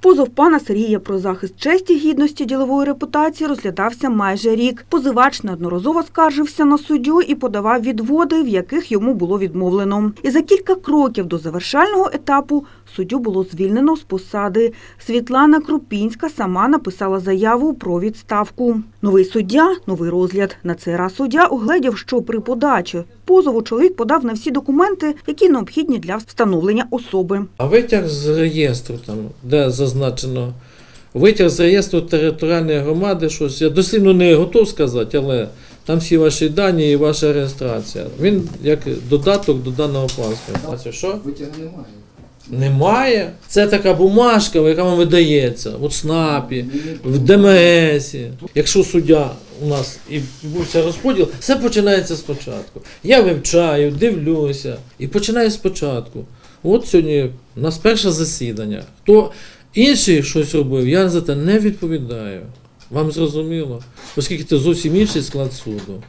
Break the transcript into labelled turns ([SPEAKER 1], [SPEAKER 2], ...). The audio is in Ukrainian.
[SPEAKER 1] Позов пана Сергія про захист честі, гідності, ділової репутації розглядався майже рік. Позивач неодноразово скаржився на суддю і подавав відводи, в яких йому було відмовлено. І за кілька кроків до завершального етапу суддю було звільнено з посади. Світлана Крупінська сама написала заяву про відставку. Новий суддя, новий розгляд. На цей раз суддя угледів, що при подачі позову чоловік подав на всі документи, які необхідні для встановлення особи.
[SPEAKER 2] А витяг з реєстру, там, де зазначено, витяг з реєстру територіальної громади, щось, я дослівно не готов сказати, але там всі ваші дані і ваша реєстрація. Він як додаток до даного паспорта. Що?
[SPEAKER 3] Немає.
[SPEAKER 2] Немає. Це така бумажка, яка вам видається в ЦНАПі, в ДМС. Якщо суддя у нас і відбувся розподіл, все починається спочатку. Я вивчаю, дивлюся і починаю спочатку. От сьогодні у нас перше засідання. Хто інший щось робив, я за це не відповідаю. Вам зрозуміло? Оскільки це зовсім інший склад суду.